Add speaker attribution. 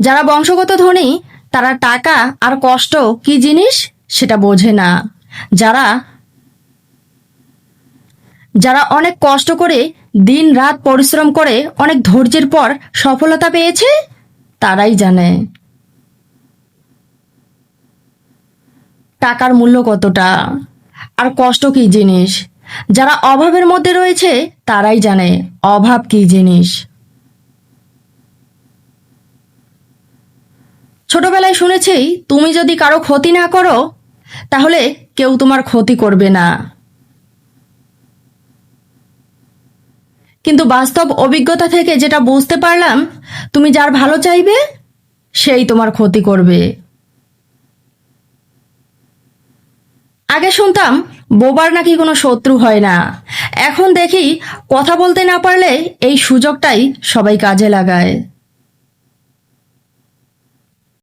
Speaker 1: যারা বংশগত ধনী, তারা টাকা আর কষ্ট কি জিনিস সেটা বোঝে না। যারা যারা অনেক কষ্ট করে দিন রাত পরিশ্রম করে অনেক ধৈর্যের পর সফলতা পেয়েছে, তারাই জানে। টাকার মূল্য কতটা আর কষ্ট কি জিনিস? যারা অভাবের মধ্যে রয়েছে, তারাই জানে অভাব কি জিনিস। ছোটবেলায় শুনেছি, তুমি যদি কারও ক্ষতি না করো, তাহলে কেউ তোমার ক্ষতি করবে না। কিন্তু বাস্তব অভিজ্ঞতা থেকে যেটা বুঝতে পারলাম, তুমি যার ভালো চাইবে, সেই তোমার ক্ষতি করবে। আগে শুনতাম, বোবার নাকি কোনো শত্রু হয় না। এখন দেখি, কথা বলতে না পারলে এই সুযোগটাই সবাই কাজে লাগায়।